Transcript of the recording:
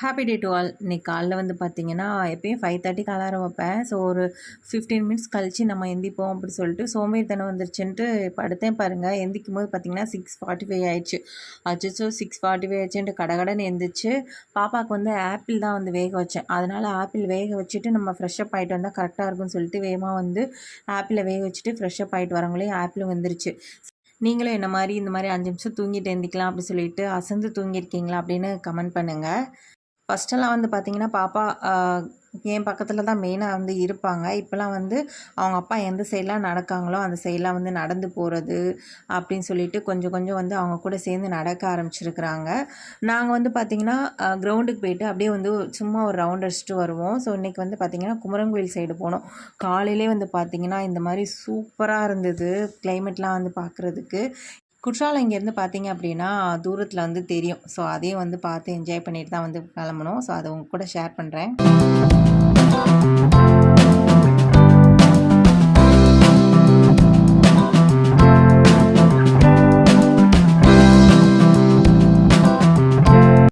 Happy day to all இன்னைக்கு காலைல வந்து பார்த்தீங்கன்னா எப்பயும் ஃபைவ் தேர்ட்டிக்கு அலாரம் வைப்பேன். ஸோ ஒரு ஃபிஃப்டீன் மினிட்ஸ் கழித்து நம்ம எந்திப்போம் அப்படி சொல்லிட்டு சோம்பேறித்தனம் வந்துருச்சுன்ட்டு படுத்தேன் பாருங்கள் எந்திக்கும் போது பார்த்தீங்கன்னா சிக்ஸ் ஃபார்ட்டி ஃபைவ் ஆயிடுச்சு. அச்சோ சிக்ஸ் ஃபார்ட்டி ஃபைவ் ஆயிடுச்சுன்ட்டு கடகடன்னு எந்திரிச்சு பாப்பாவுக்கு வந்து ஆப்பிள் தான் வந்து வேக வச்சேன். அதனால் ஆப்பிள் வேக வச்சுட்டு நம்ம ஃப்ரெஷ்அப் ஆகிட்டு வந்தால் கரெக்டாக இருக்கும்னு சொல்லிட்டு வேகமாக வந்து ஆப்பிளை வேக வச்சுட்டு ஃப்ரெஷ்அப் ஆகிட்டு வரவங்களே ஆப்பிளும் வந்துருச்சு. நீங்களும் என்ன மாதிரி இந்த மாதிரி அஞ்சு நிமிஷம் தூங்கிட்டு எந்திக்கலாம் அப்படி சொல்லிட்டு அசந்து தூங்கியிருக்கீங்களா அப்படின்னு கமெண்ட் பண்ணுங்கள் ஃபஸ்ட்டெல்லாம் வந்து பார்த்திங்கன்னா பாப்பா என் பக்கத்தில் தான் மெயினாக வந்து இருப்பாங்க. இப்போலாம் வந்து அவங்க அப்பா எந்த சைடெலாம் நடக்காங்களோ அந்த சைடெலாம் வந்து நடந்து போகிறது அப்படின்னு சொல்லிட்டு கொஞ்சம் கொஞ்சம் வந்து அவங்க கூட சேர்ந்து நடக்க ஆரம்பிச்சிருக்கிறாங்க. நாங்கள் வந்து பார்த்திங்கன்னா கிரவுண்டுக்கு போயிட்டு அப்படியே வந்து சும்மா ஒரு ரவுண்ட் அடிச்சுட்டு வருவோம். ஸோ இன்றைக்கி வந்து பார்த்திங்கன்னா குமரங்கோயில் சைடு போனோம். காலையிலே வந்து பார்த்திங்கன்னா இந்த மாதிரி சூப்பராக இருந்தது கிளைமேட்லாம் வந்து பார்க்குறதுக்கு குற்றாலம் இங்கேருந்து பார்த்தீங்க அப்படின்னா தூரத்தில் வந்து தெரியும். ஸோ அதையும் வந்து பார்த்து என்ஜாய் பண்ணிட்டு தான் வந்து கிளம்பணும். ஸோ அதை உங்க கூட ஷேர் பண்ணுறேன்